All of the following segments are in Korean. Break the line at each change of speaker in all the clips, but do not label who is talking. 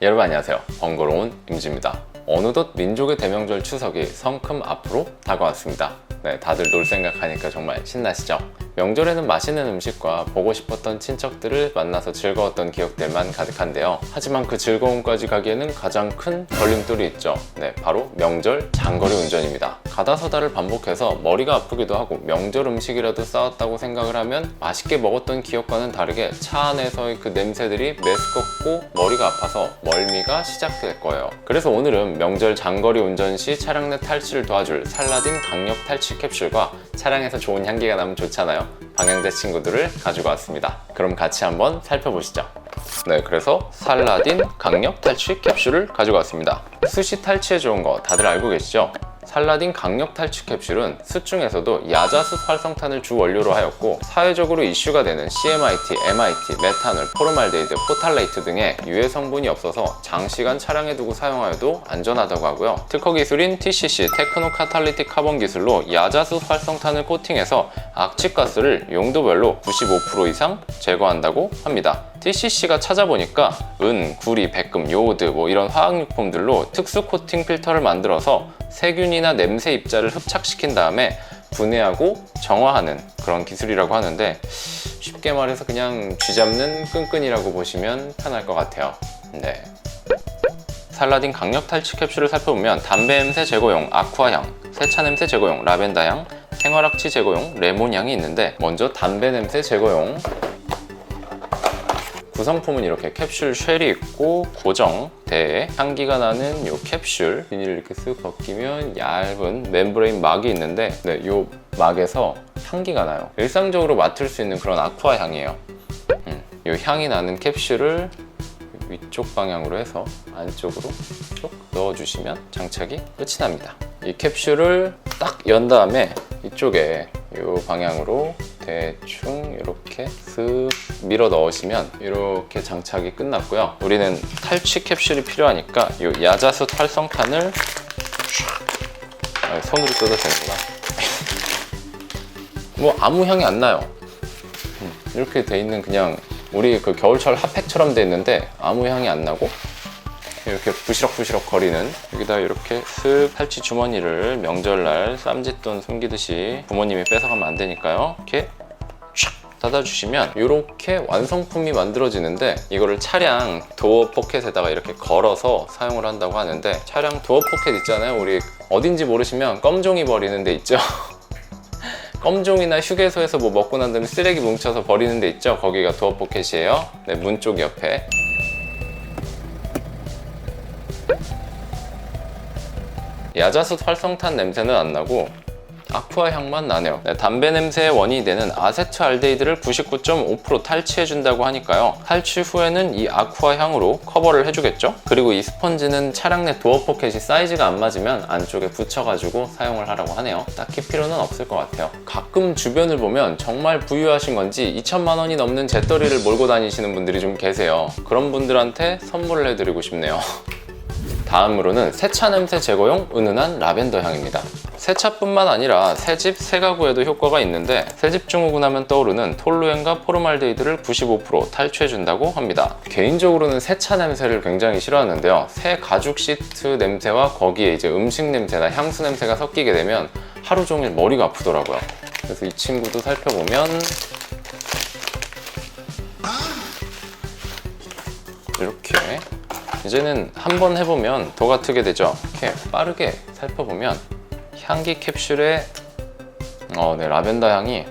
여러분 안녕하세요. 번거로운 임지입니다. 어느덧 민족의 대명절 추석이 성큼 앞으로 다가왔습니다. 네, 다들 놀 생각하니까 정말 신나시죠? 명절에는 맛있는 음식과 보고 싶었던 친척들을 만나서 즐거웠던 기억들만 가득한데요. 하지만 그 즐거움까지 가기에는 가장 큰 걸림돌이 있죠. 네, 바로 명절 장거리 운전입니다. 가다서다를 반복해서 머리가 아프기도 하고 명절 음식이라도 싸웠다고 생각을 하면 맛있게 먹었던 기억과는 다르게 차 안에서의 그 냄새들이 메스껍 고 머리가 아파서 멀미가 시작될 거예요. 그래서 오늘은 명절 장거리 운전 시 차량 내 탈취를 도와줄 살라딘 강력 탈취 캡슐과 차량에서 좋은 향기가 나면 좋잖아요. 방향제 친구들을 가지고 왔습니다. 그럼 같이 한번 살펴보시죠. 네, 그래서 살라딘 강력 탈취 캡슐을 가지고 왔습니다. 수시 탈취에 좋은 거 다들 알고 계시죠? 살라딘 강력 탈취 캡슐은 숯 중에서도 야자숯 활성탄을 주 원료로 하였고 사회적으로 이슈가 되는 CMIT, MIT, 메탄올, 포르말데이드, 포탈레이트 등의 유해 성분이 없어서 장시간 차량에 두고 사용하여도 안전하다고 하고요. 특허 기술인 TCC 테크노 카탈리틱 카본 기술로 야자숯 활성탄을 코팅해서 악취가스를 용도별로 95% 이상 제거한다고 합니다. TCC가 찾아보니까 은, 구리, 백금, 요오드 뭐 이런 화학육품들로 특수 코팅 필터를 만들어서 세균이나 냄새 입자를 흡착시킨 다음에 분해하고 정화하는 그런 기술이라고 하는데 쉽게 말해서 그냥 쥐잡는 끈끈이라고 보시면 편할 것 같아요. 네. 살라딘 강력 탈취 캡슐을 살펴보면 담배 냄새 제거용 아쿠아향, 세차 냄새 제거용 라벤더향, 생활악취 제거용 레몬향이 있는데 먼저 담배 냄새 제거용 구성품은 이렇게 캡슐 쉘이 있고 고정대에 향기가 나는 이 캡슐 비닐을 이렇게 쓱 벗기면 얇은 멤브레인 막이 있는데 네, 이 막에서 향기가 나요. 일상적으로 맡을 수 있는 그런 아쿠아 향이에요. 음, 이 향이 나는 캡슐을 위쪽 방향으로 해서 안쪽으로 쭉 넣어주시면 장착이 끝이 납니다. 이 캡슐을 딱 연 다음에 이쪽에 이 방향으로 대충 이렇게 쓱 밀어 넣으시면 이렇게 장착이 끝났고요. 우리는 탈취 캡슐이 필요하니까 이 야자숯 활성탄을 촤- 아, 손으로 뜯어도 되는구나. 뭐 아무 향이 안 나요. 음, 이렇게 돼 있는 그냥 우리 그 겨울철 핫팩처럼 돼 있는데 아무 향이 안 나고 이렇게 부시럭부시럭 거리는 여기다 이렇게 슥 탈취 주머니를 명절날 쌈짓돈 숨기듯이 부모님이 뺏어가면 안 되니까요. 이렇게 촥 닫아주시면 이렇게 완성품이 만들어지는데 이거를 차량 도어 포켓에다가 이렇게 걸어서 사용을 한다고 하는데 차량 도어 포켓 있잖아요. 우리 어딘지 모르시면 껌종이 버리는 데 있죠. 껌종이나 휴게소에서 뭐 먹고 난 다음에 쓰레기 뭉쳐서 버리는 데 있죠. 거기가 도어 포켓이에요. 네, 문 쪽 옆에 야자숯 활성탄 냄새는 안 나고 아쿠아 향만 나네요. 네, 담배 냄새의 원인이 되는 아세트알데히드를 99.5% 탈취해준다고 하니까요. 탈취 후에는 이 아쿠아 향으로 커버를 해주겠죠? 그리고 이 스펀지는 차량 내 도어 포켓이 사이즈가 안 맞으면 안쪽에 붙여가지고 사용을 하라고 하네요. 딱히 필요는 없을 것 같아요. 가끔 주변을 보면 정말 부유하신 건지 2천만 원이 넘는 재떨이를 몰고 다니시는 분들이 좀 계세요. 그런 분들한테 선물을 해드리고 싶네요. 다음으로는 세차 냄새 제거용 은은한 라벤더 향입니다. 세차뿐만 아니라 새집, 새가구에도 효과가 있는데 새집 증후군 하면 떠오르는 톨루엔과 포르말데이드를 95% 탈취해준다고 합니다. 개인적으로는 세차 냄새를 굉장히 싫어하는데요. 새 가죽 시트 냄새와 거기에 이제 음식 냄새나 향수 냄새가 섞이게 되면 하루 종일 머리가 아프더라고요. 그래서 이 친구도 살펴보면 이제는 한번 해보면 도가 트게 되죠. 이렇게 빠르게 살펴보면 향기 캡슐에 어, 네, 라벤더 향이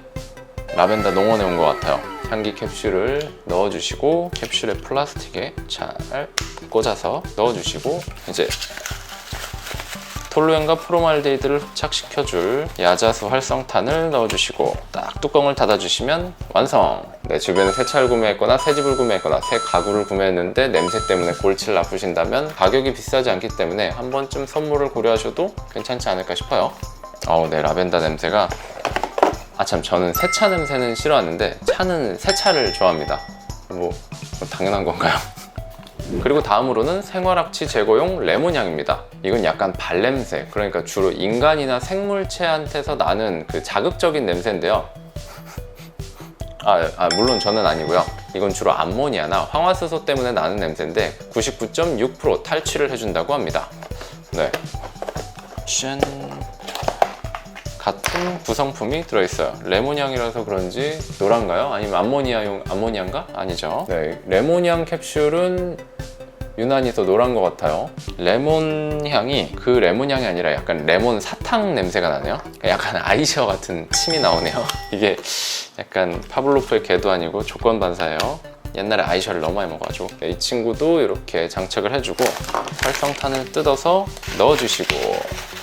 라벤더 농원에 온 것 같아요. 향기 캡슐을 넣어주시고 캡슐의 플라스틱에 잘 꽂아서 넣어주시고 이제 톨루엔과 프로말데이드를 흡착시켜줄 야자수 활성탄을 넣어주시고 딱 뚜껑을 닫아주시면 완성! 네, 주변에 새 차를 구매했거나 새 집을 구매했거나 새 가구를 구매했는데 냄새 때문에 골치를 아프신다면 가격이 비싸지 않기 때문에 한 번쯤 선물을 고려하셔도 괜찮지 않을까 싶어요. 어우, 네, 라벤더 냄새가 아참 저는 세차 냄새는 싫어하는데 차는 세차를 좋아합니다. 뭐, 뭐 당연한 건가요? 그리고 다음으로는 생활악취 제거용 레몬향입니다. 이건 약간 발냄새, 그러니까 주로 인간이나 생물체한테서 나는 그 자극적인 냄새인데요. 아, 아, 물론 저는 아니고요. 이건 주로 암모니아나 황화수소 때문에 나는 냄새인데 99.6% 탈취를 해준다고 합니다. 네. 짠. 같은 구성품이 들어있어요. 레몬향이라서 그런지 노란가요? 아니면 암모니아용 암모니아인가? 아니죠. 네, 레몬향 캡슐은 유난히 더 노란 것 같아요. 레몬 향이 그 레몬 향이 아니라 약간 레몬 사탕 냄새가 나네요. 약간 아이셔 같은 침이 나오네요. 이게 약간 파블로프의 개도 아니고 조건 반사예요. 옛날에 아이셔를 너무 많이 먹어가지고 이 친구도 이렇게 장착을 해주고 활성탄을 뜯어서 넣어주시고 촥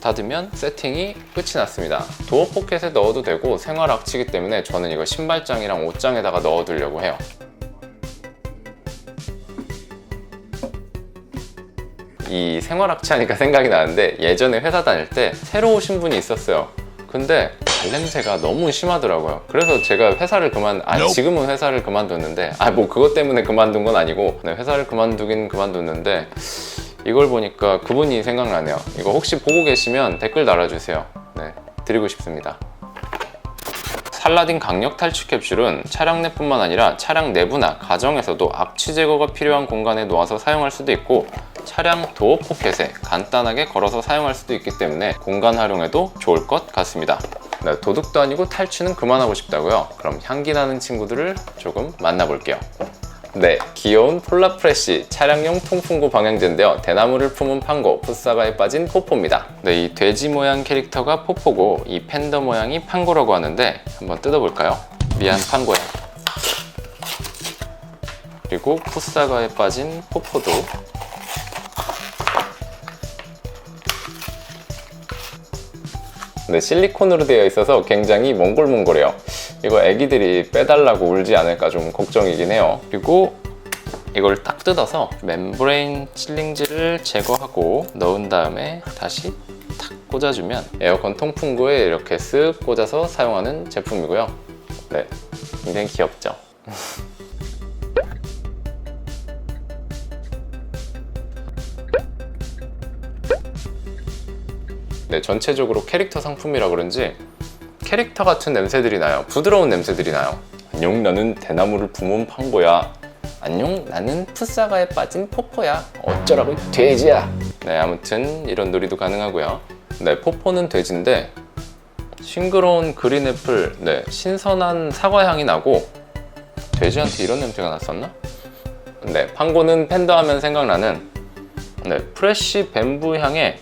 닫으면 세팅이 끝이 났습니다. 도어 포켓에 넣어도 되고 생활 악취기 때문에 저는 이거 신발장이랑 옷장에다가 넣어두려고 해요. 이 생활학치 하니까 생각이 나는데 예전에 회사 다닐 때 새로 오신 분이 있었어요. 근데 발냄새가 너무 심하더라고요. 그래서 제가 회사를 그만, 아, 지금은 회사를 그만뒀는데, 아, 뭐 그것 때문에 그만둔 건 아니고, 네, 회사를 그만두긴 그만뒀는데, 이걸 보니까 그분이 생각나네요. 이거 혹시 보고 계시면 댓글 달아주세요. 네, 드리고 싶습니다. 살라딘 강력 탈취 캡슐은 차량 내뿐만 아니라 차량 내부나 가정에서도 악취 제거가 필요한 공간에 놓아서 사용할 수도 있고 차량 도어 포켓에 간단하게 걸어서 사용할 수도 있기 때문에 공간 활용에도 좋을 것 같습니다. 네, 도둑도 아니고 탈취는 그만하고 싶다고요? 그럼 향기 나는 친구들을 조금 만나볼게요. 네, 귀여운 폴라프레쉬 차량용 통풍구 방향제인데요. 대나무를 품은 판고, 풋사가에 빠진 포포입니다. 네, 이 돼지 모양 캐릭터가 포포고 이 팬더 모양이 판고라고 하는데 한번 뜯어볼까요? 미안 판고야. 그리고 풋사가에 빠진 포포도 네, 실리콘으로 되어 있어서 굉장히 몽골몽골해요. 이거 애기들이 빼달라고 울지 않을까 좀 걱정이긴 해요. 그리고 이걸 딱 뜯어서 멤브레인 실링지를 제거하고 넣은 다음에 다시 탁 꽂아주면 에어컨 통풍구에 이렇게 쓱 꽂아서 사용하는 제품이고요. 네, 굉장히 귀엽죠? 네, 전체적으로 캐릭터 상품이라 그런지 캐릭터 같은 냄새들이 나요. 부드러운 냄새들이 나요. 안녕, 나는 대나무를 품은 판고야. 안녕, 나는 풋사가에 빠진 포포야. 어쩌라고 돼지야. 네, 아무튼 이런 놀이도 가능하고요. 네, 포포는 돼지인데 싱그러운 그린 애플, 네, 신선한 사과 향이 나고 돼지한테 이런 냄새가 났었나? 네, 판고는 팬더 하면 생각나는 네, 프레쉬 뱀부 향에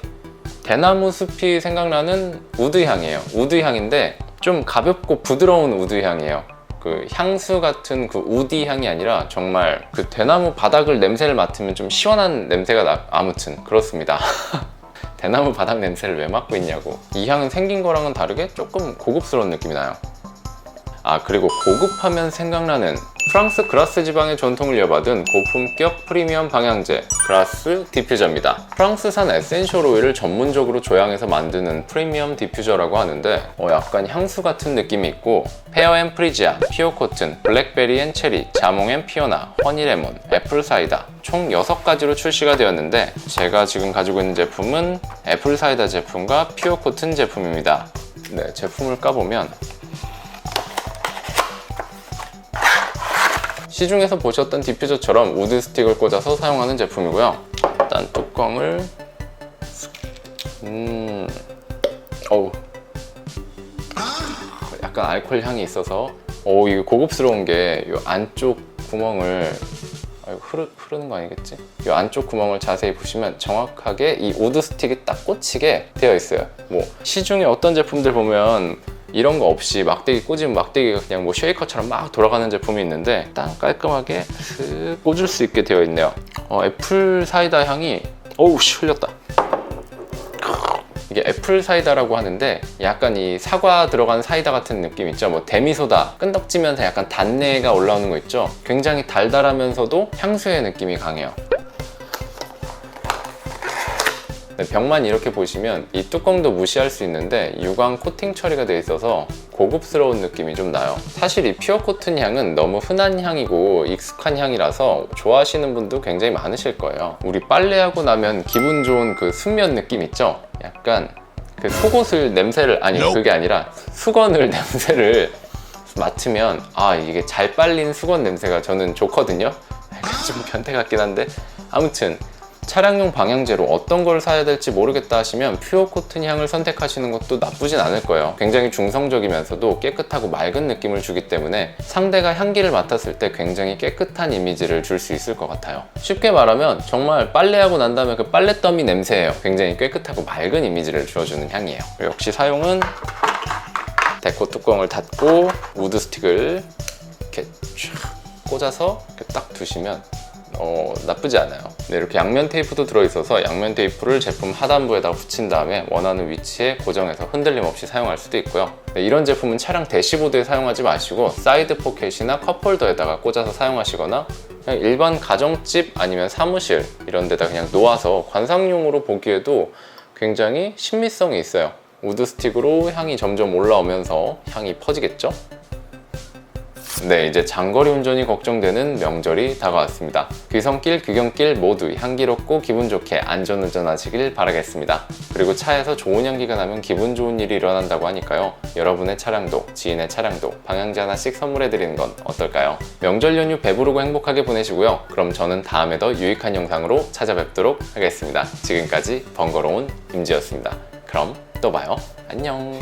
대나무 숲이 생각나는 우드 향이에요. 우드 향인데 좀 가볍고 부드러운 우드 향이에요. 그 향수 같은 그 우디 향이 아니라 정말 그 대나무 바닥을 냄새를 맡으면 좀 시원한 냄새가 나. 아무튼 그렇습니다. 대나무 바닥 냄새를 왜 맡고 있냐고. 이 향은 생긴 거랑은 다르게 조금 고급스러운 느낌이 나요. 아 그리고 고급하면 생각나는 프랑스 그라스 지방의 전통을 이어받은 고품격 프리미엄 방향제 그라스 디퓨저입니다. 프랑스산 에센셜 오일을 전문적으로 조향해서 만드는 프리미엄 디퓨저라고 하는데 어, 약간 향수 같은 느낌이 있고 페어 앤 프리지아, 피오 코튼, 블랙베리 앤 체리, 자몽 앤 피오나, 허니 레몬, 애플 사이다 총 6가지로 출시가 되었는데 제가 지금 가지고 있는 제품은 애플 사이다 제품과 피오 코튼 제품입니다. 네, 제품을 까보면 시중에서 보셨던 디퓨저처럼 우드 스틱을 꽂아서 사용하는 제품이고요. 일단 뚜껑을 음, 어우, 약간 알코올 향이 있어서, 오 이게 고급스러운 게 이 안쪽 구멍을 흐르, 흐르는 거 아니겠지? 이 안쪽 구멍을 자세히 보시면 정확하게 이 우드 스틱이 딱 꽂히게 되어 있어요. 뭐 시중에 어떤 제품들 보면 이런 거 없이 막대기 꽂으면 막대기가 그냥 뭐 쉐이커처럼 막 돌아가는 제품이 있는데 딱 깔끔하게 슥 꽂을 수 있게 되어 있네요. 어, 애플 사이다 향이 어우 씨 흘렸다. 이게 애플 사이다라고 하는데 약간 이 사과 들어간 사이다 같은 느낌 있죠? 뭐 데미소다 끈덕지면서 약간 단내가 올라오는 거 있죠? 굉장히 달달하면서도 향수의 느낌이 강해요. 병만 이렇게 보시면 이 뚜껑도 무시할 수 있는데 유광 코팅 처리가 되어 있어서 고급스러운 느낌이 좀 나요. 사실 이 피어 코튼 향은 너무 흔한 향이고 익숙한 향이라서 좋아하시는 분도 굉장히 많으실 거예요. 우리 빨래하고 나면 기분 좋은 그 순면 느낌 있죠? 약간 그 속옷을 냄새를 아니 그게 아니라 수건을 냄새를 맡으면 아 이게 잘 빨린 수건 냄새가 저는 좋거든요. 좀 변태 같긴 한데 아무튼 차량용 방향제로 어떤 걸 사야 될지 모르겠다 하시면 퓨어 코튼 향을 선택하시는 것도 나쁘진 않을 거예요. 굉장히 중성적이면서도 깨끗하고 맑은 느낌을 주기 때문에 상대가 향기를 맡았을 때 굉장히 깨끗한 이미지를 줄 수 있을 것 같아요. 쉽게 말하면 정말 빨래하고 난 다음에 그 빨래 더미 냄새예요. 굉장히 깨끗하고 맑은 이미지를 주어주는 향이에요. 역시 사용은 데코 뚜껑을 닫고 우드 스틱을 이렇게 쫙 꽂아서 이렇게 딱 두시면 어, 나쁘지 않아요. 네, 이렇게 양면 테이프도 들어있어서 양면 테이프를 제품 하단부에다 붙인 다음에 원하는 위치에 고정해서 흔들림 없이 사용할 수도 있고요. 네, 이런 제품은 차량 대시보드에 사용하지 마시고 사이드 포켓이나 컵홀더에다가 꽂아서 사용하시거나 그냥 일반 가정집 아니면 사무실 이런 데다 그냥 놓아서 관상용으로 보기에도 굉장히 신미성이 있어요. 우드 스틱으로 향이 점점 올라오면서 향이 퍼지겠죠? 네, 이제 장거리 운전이 걱정되는 명절이 다가왔습니다. 귀성길, 귀경길 모두 향기롭고 기분 좋게 안전 운전 하시길 바라겠습니다. 그리고 차에서 좋은 향기가 나면 기분 좋은 일이 일어난다고 하니까요. 여러분의 차량도, 지인의 차량도 방향제 하나씩 선물해 드리는 건 어떨까요? 명절 연휴 배부르고 행복하게 보내시고요. 그럼 저는 다음에 더 유익한 영상으로 찾아뵙도록 하겠습니다. 지금까지 번거로운 임지였습니다. 그럼 또 봐요. 안녕.